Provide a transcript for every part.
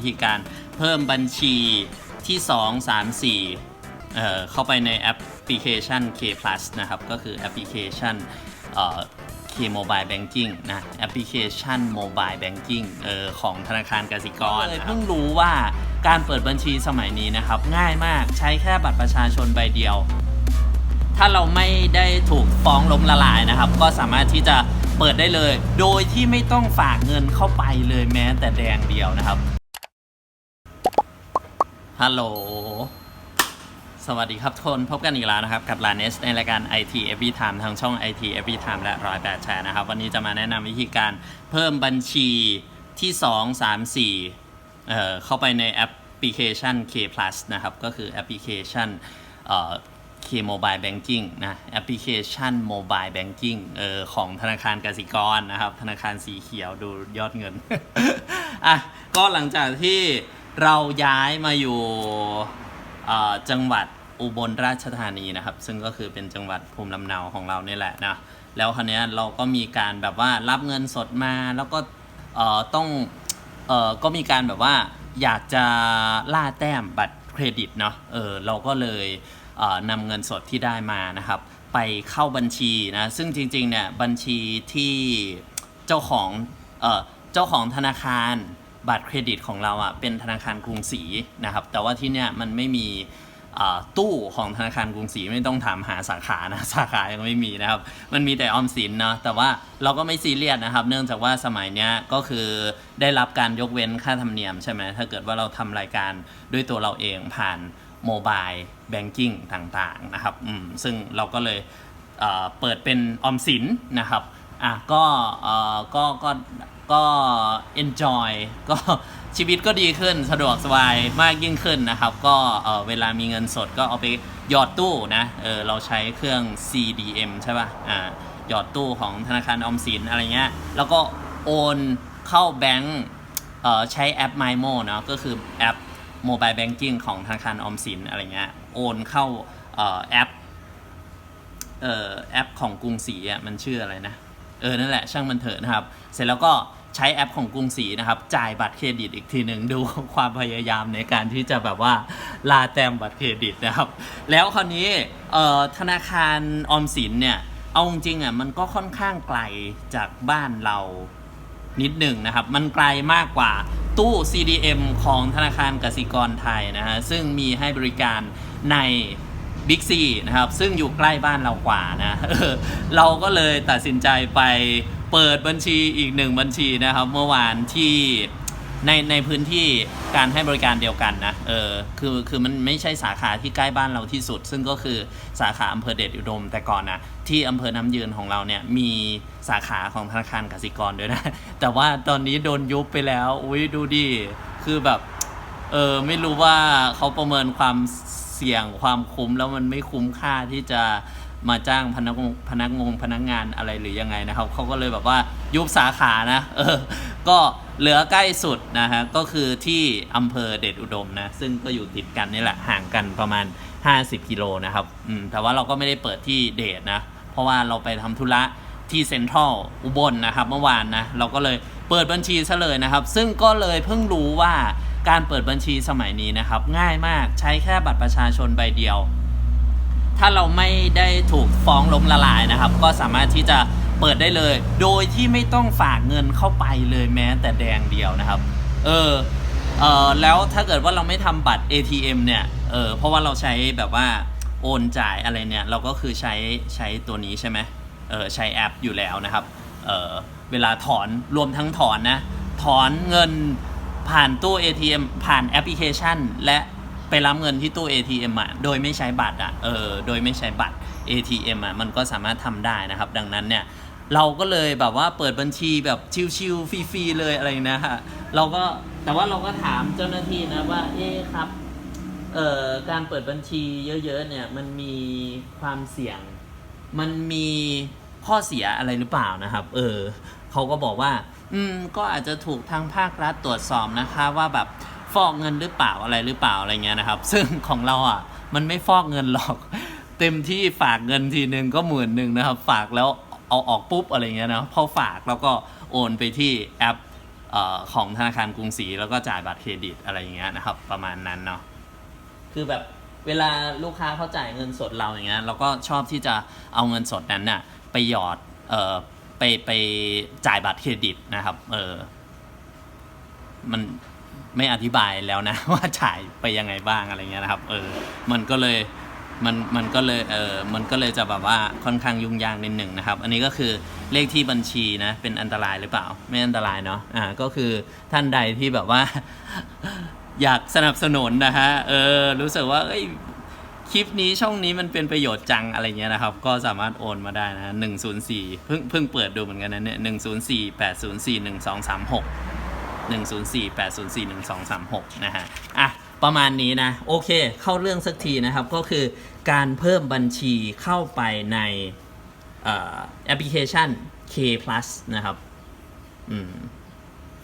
วิธีการเพิ่มบัญชีที่ 2 3 4เอ่อเข้าไปในแอปพลิเคชัน K Plus นะครับ ก็คือแอปพลิเคชันเอ่อ K Mobile Banking นะแอปพลิเคชัน Mobile Banking เอ่อของธนาคารกสิกรเลยเพิ่งรู้ว่าการเปิดบัญชีสมัยนี้นะครับ ง่ายมากใช้แค่บัตรประชาชนใบเดียว ถ้าเราไม่ได้ถูกฟ้องล้มละลายนะครับ ก็สามารถที่จะเปิดได้เลย โดยที่ไม่ต้องฝากเงินเข้าไปเลยแม้แต่แดงเดียวนะครับ ฮัลโหล สวัสดีครับทุกคน พบกันอีกแล้วนะครับ กับลานเนสในรายการ IT Every Time ทางช่อง IT Every Time และร้อยแปดแชร์นะครับ วันนี้จะมาแนะนำวิธีการเพิ่มบัญชีที่ 2 3 4เอ่อเข้าไปในแอปพลิเคชัน K Plus นะครับ ก็คือแอปพลิเคชันเอ่อ K Mobile Banking นะแอปพลิเคชัน Mobile Banking เออของธนาคารกสิกรนะครับ ธนาคารสีเขียวดูยอดเงิน อะ ก็หลังจากที่ เราย้ายมาอยู่จังหวัดอุบลราชธานีนะครับ ซึ่งก็คือเป็นจังหวัดภูมิลำเนาของเรานี่แหละนะแล้วคราวนี้เราก็มีการแบบว่ารับเงินสดมาแล้วก็ต้องออก็มีการแบบว่าอยากจะล่าแต้มบัตรเครดิตเนาะเออเราก็เลยเนำเงินสดที่ได้มานะครับ ไปเข้าบัญชีนะซึ่งจริงๆเนี่ยบัญชีที่เจ้าของเออเจ้าของธนาคาร บัตรเครดิตของเราอะ่ะเป็นธนาคารกรุงศรีนะครับ แต่ว่าที่เนี่ยมันไม่มีตู้ของธนาคารกรุงศรีไม่ต้องถามหาสาขานะสาขายังไม่มีนะครับ มันมีแต่ออมสินเนาะแต่ว่าเราก็ไม่ซีเรียสนะครับ เนื่องจากว่าสมัยเนี้ยก็คือได้รับการยกเว้นค่าธรรมเนียมใช่ไหมถ้าเกิดว่าเราทำรายการด้วยตัวเราเองผ่านโมบายแบงกิ้งต่างๆนะครับซึ่งเราก็เลยเเปิดเป็นออมสินนะครับ อะก็เอ่อก็ก็ก็ enjoy ก็ชีวิตก็ดีขึ้นสะดวกสบายมากยิ่งขึ้นนะครับ ก็เอ่อเวลามีเงินสดก็เอาไปหยอดตู้นะเออเราใช้เครื่อง CDM ใช่ป่ะอ่าหยอดตู้ของธนาคารออมสินอะไรเงี้ยแล้วก็โอนเข้าแบงก์เอ่อใช้แอป MyMo เนาะก็คือแอป Mobile Banking ของธนาคารออมสินอะไรเงี้ยโอนเข้าเอ่อแอปเอ่อแอปของกรุงศรีอะมันชื่ออะไรนะ เออนั่นแหละช่างมันเถอะนะครับ เสร็จแล้วก็ใช้แอปของกรุงศรีนะครับ จ่ายบัตรเครดิตอีกทีหนึ่งดูความพยายามในการที่จะแบบว่าลาแต้มบัตรเครดิตนะครับ แล้วคราวนี้ธนาคารออมสินเนี่ยเอาจริงอะมันก็ค่อนข้างไกลจากบ้านเรานิดหนึ่งนะครับ มันไกลมากกว่าตู้ CDM ของธนาคารกสิกรไทยนะฮะซึ่งมีให้บริการใน บิ๊กซีนะครับ ซึ่งอยู่ใกล้บ้านเรากว่านะเราก็เลยตัดสินใจไปเปิดบัญชีอีกหนึ่งบัญชีนะครับ เมื่อวานที่ในในพื้นที่การให้บริการเดียวกันนะเออคือคือมันไม่ใช่สาขาที่ใกล้บ้านเราที่สุด ซึ่งก็คือสาขาอำเภอเดชอุดม แต่ก่อนนะที่อำเภอน้ำยืนของเราเนี่ยมีสาขาของธนาคารกสิกรด้วยนะ แต่ว่าตอนนี้โดนยุบไปแล้วอุ้ยดูดิคือแบบ เออไม่รู้ว่าเขาประเมินความเสี่ยงความคุ้มแล้วมันไม่คุ้มค่าที่จะมาจ้างพนักงพนักงงพนักงานอะไรหรือยังไงนะครับเขาก็เลยแบบว่ายุบสาขานะเออก็เหลือใกล้สุดนะฮะก็คือที่อำเภอเดชอุดมนะ ซึ่งก็อยู่ติดกันนี่แหละห่างกันประมาณ 50กิโลนะครับอืมแต่ว่าเราก็ไม่ได้เปิดที่เดชนะ เพราะว่าเราไปทำธุระที่เซ็นทรัลอุบลนะครับ เมื่อวานนะเราก็เลยเปิดบัญชีซะเลยนะครับ ซึ่งก็เลยเพิ่งรู้ว่า การเปิดบัญชีสมัยนี้นะครับ ง่ายมากใช้แค่บัตรประชาชนใบเดียว ถ้าเราไม่ได้ถูกฟ้องล้มละลายนะครับ ก็สามารถที่จะเปิดได้เลย โดยที่ไม่ต้องฝากเงินเข้าไปเลยแม้แต่แดงเดียวนะครับ เออเออแล้วถ้าเกิดว่าเราไม่ทำบัตร ATM เนี่ยเออเพราะว่าเราใช้แบบว่าโอนจ่ายอะไรเนี่ย เราก็คือใช้ใช้ตัวนี้ใช่ไหมเออใช้แอปอยู่แล้วนะครับเออเวลาถอนรวมทั้งถอนนะถอนเงิน ผ่านตู้ ATM ผ่านแอปพลิเคชัน และไปรับเงินที่ตู้ ATM อะโดยไม่ใช้บัตรอะเออโดยไม่ใช้บัตร ATM อะมันก็สามารถทำได้นะครับ ดังนั้นเนี่ยเราก็เลยแบบว่าเปิดบัญชีแบบชิวๆฟรีๆเลยอะไรนะฮะเราก็แต่ว่าเราก็ถามเจ้าหน้าที่นะว่าเอ๊ะครับเอ่อการเปิดบัญชีเยอะๆเนี่ยมันมีความเสี่ยง มันมีข้อเสียอะไรหรือเปล่านะครับ เออ เขาก็บอกว่า อืม ก็อาจจะถูกทางภาครัฐตรวจสอบนะคะ ว่าแบบฟอกเงินหรือเปล่าอะไรหรือเปล่าอะไรเงี้ยนะครับ ซึ่งของเราอะ มันไม่ฟอกเงินหรอก เต็มที่ฝากเงินทีนึงก็หมื่นหนึ่งนะครับ ฝากแล้วเอาออกปุ๊บอะไรเงี้ยนะพอฝากแล้วก็โอนไปที่แอปออของธนาคารกรุงศรีแล้วก็จ่ายบัตรเครดิตอะไรเงี้ยนะครับ ประมาณนั้นเนาะคือแบบเวลาลูกค้าเขาจ่ายเงินสดเราอย่างเงี้ยเราก็ชอบที่จะเอาเงินสดนั้นน่ะไปหยอดเอ่อ ไปไปจ่ายบัตรเครดิตนะครับ เออ มันไม่อธิบายแล้วนะ ว่าจ่ายไปยังไงบ้างอะไรเงี้ยนะครับ เออ มันก็เลยมันมันก็เลยเออมันก็เลยจะแบบว่าค่อนข้างยุ่งยากนิดหนึ่งนะครับ อันนี้ก็คือเลขที่บัญชีนะ เป็นอันตรายหรือเปล่า ไม่อันตรายเนาะอ่าก็คือท่านใดที่แบบว่า อยากสนับสนุนนะฮะเออรู้สึกว่าเอ้ย คลิปนี้ช่องนี้มันเป็นประโยชน์จังอะไรเงี้ยนะครับ ก็สามารถโอนมาได้นะหนึ่งศูนย์สี่เพิ่งเพิ่งเปิดดูเหมือนกันนะเนี่ยหนึ่งศูนย์สี่แปดศูนย์สี่หนึ่งสองสามหก104-804-1236นะฮะอะประมาณนี้นะ โอเค เข้าเรื่องสักทีนะครับ ก็คือการเพิ่มบัญชีเข้าไปในแอปพลิเคชัน K Plus นะครับอืม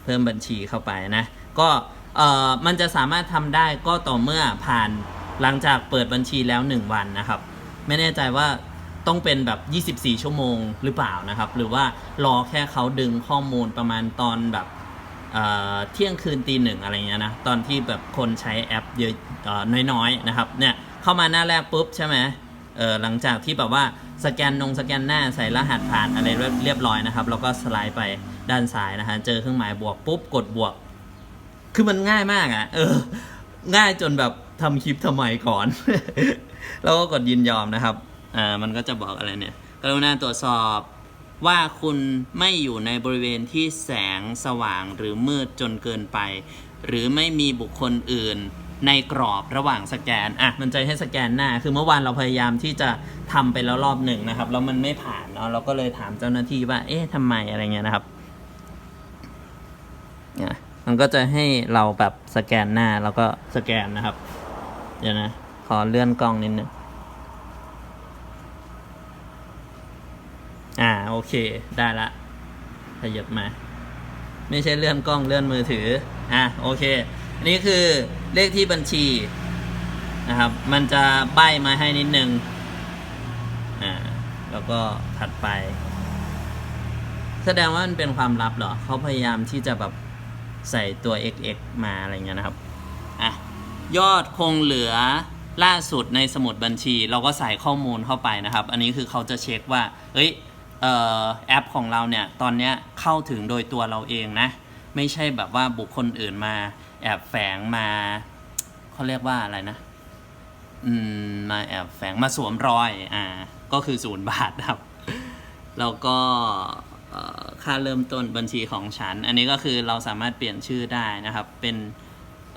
เพิ่มบัญชีเข้าไปนะ ก็เอ่อมันจะสามารถทำได้ก็ต่อเมื่อผ่าน หลังจากเปิดบัญชีแล้ว 1 วันนะครับ ไม่แน่ใจว่าต้องเป็นแบบ 24 ชั่วโมงหรือเปล่านะครับ หรือว่ารอแค่เขาดึงข้อมูลประมาณตอนแบบเที่ยงคืนตีหนึ่งอะไรเงี้ยนะ ตอนที่แบบคนใช้แอปเยอะน้อยๆนะครับเนี่ยเข้ามาหน้าแรกปุ๊บใช่ไหมเออหลังจากที่แบบว่าสแกนนงสแกนหน้าใส่รหัสผ่านอะไรเรียบเรียบร้อยนะครับ แล้วก็สไลด์ไปด้านซ้ายนะฮะเจอเครื่องหมายบวกปุ๊บกดบวก คือมันง่ายมากอะ่ะเออง่ายจนแบบ ทำคลิปทำไมก่อน แล้วก็กดยินยอมนะครับ อ่า มันก็จะบอกอะไรเนี่ย กรุณาตรวจสอบว่าคุณไม่อยู่ในบริเวณที่แสงสว่างหรือมืดจนเกินไป หรือไม่มีบุคคลอื่นในกรอบระหว่างสแกน อะ มันจะให้สแกนหน้า คือเมื่อวานเราพยายามที่จะทำไปแล้วรอบหนึ่งนะครับ แล้วมันไม่ผ่านเนาะ เราก็เลยถามเจ้าหน้าที่ว่า เอ๊ะทำไมอะไรเงี้ยนะครับเนี่ยมันก็จะให้เราแบบสแกนหน้าแล้วก็สแกนนะครับ เดี๋ยวนะ ขอเลื่อนกล้องนิดนึงอ่าโอเคได้ละขยับมา ไม่ใช่เลื่อนกล้องเลื่อนมือถือ อะโอเค อันนี้คือเลขที่บัญชีนะครับ มันจะใบมาให้นิดนึง อ่า แล้วก็ถัดไป แสดงว่ามันเป็นความลับเหรอ เขาพยายามที่จะแบบใส่ตัว xx มาอะไรเงี้ยนะครับ ยอดคงเหลือล่าสุดในสมุดบัญชี เราก็ใส่ข้อมูลเข้าไปนะครับ อันนี้คือเขาจะเช็คว่า เอ้ยเออแอปของเราเนี่ย ตอนนี้เข้าถึงโดยตัวเราเองนะ ไม่ใช่แบบว่าบุคคลอื่นมา แอบแฝงมาเขาเรียกว่าอะไรนะ อืม มาแอบแฝงมาสวมรอย อ่า ก็คือศูนย์บาทครับ แล้วก็ค่าเริ่มต้นบัญชีของฉัน อันนี้ก็คือเราสามารถเปลี่ยนชื่อได้นะครับ เป็น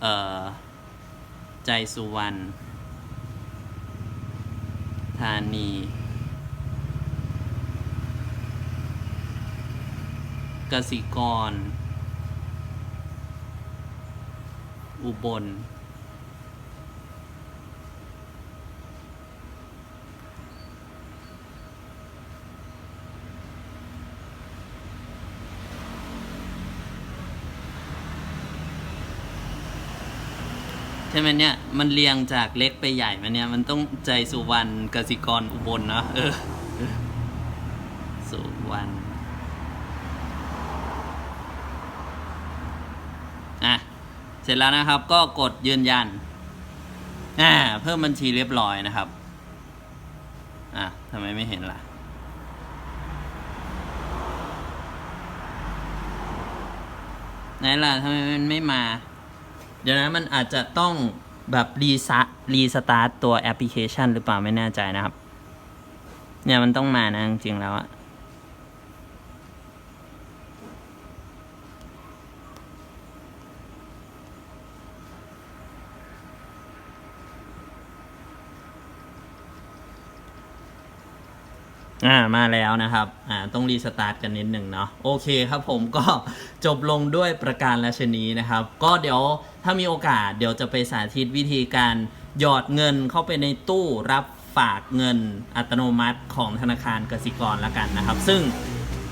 เอ่อ ใจสุวรรณธานี กสิกร อุบล ช่ไหมเนี่ย มันเรียงจากเล็กไปใหญ่มาเนี่ย มันต้องใจสุวรรณกสิกรอุบลเนอะเออ สุวรรณอะ เสร็จแล้วนะครับ ก็กดยืนยัน อ่า เพิ่มบัญชีเรียบร้อยนะครับ อะทำไมไม่เห็นล่ะ ไหนล่ะทำไมมันไม่มา เดี๋ยวนะมันอาจจะต้องแบบรีซะรีสตาร์ตตัวแอปพลิเคชันหรือเปล่าไม่แน่ใจนะครับ เนี่ยมันต้องมานะจริงๆแล้วอะ อ่ามาแล้วนะครับอ่าต้องรีสตาร์ทกันนิดหนึ่งเนาะโอเคครับผมก็จบลงด้วยประการราชนีนะครับ ก็เดี๋ยวถ้ามีโอกาสเดี๋ยวจะไปสาธิตวิธีการหยอดเงินเข้าไปในตู้รับฝากเงินอัตโนมัติของธนาคารกสิกรละกันนะครับ ซึ่ง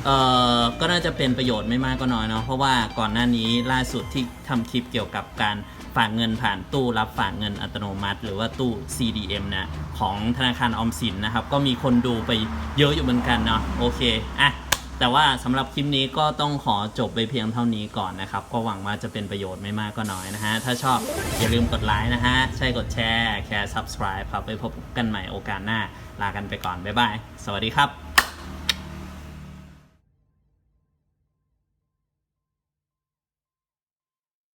เอ่อก็น่าจะเป็นประโยชน์ไม่มากก็น้อยเนาะเพราะว่าก่อนหน้านี้ล่าสุดที่ทำคลิปเกี่ยวกับการ ฝากเงินผ่านตู้รับฝากเงินอัตโนมัติ หรือว่าตู้ CDM นะของธนาคารออมสินนะครับ ก็มีคนดูไปเยอะอยู่เหมือนกันเนาะโอเคอะแต่ว่าสำหรับคลิปนี้ก็ต้องขอจบไปเพียงเท่านี้ก่อนนะครับ ก็หวังว่าจะเป็นประโยชน์ไม่มากก็น้อยนะฮะ ถ้าชอบอย่าลืมกดไลค์นะฮะ ใช่กดแชร์ แค่ subscribe ครับไปพบกันใหม่โอกาสหน้า ลากันไปก่อน บ๊ายบาย สวัสดีครับ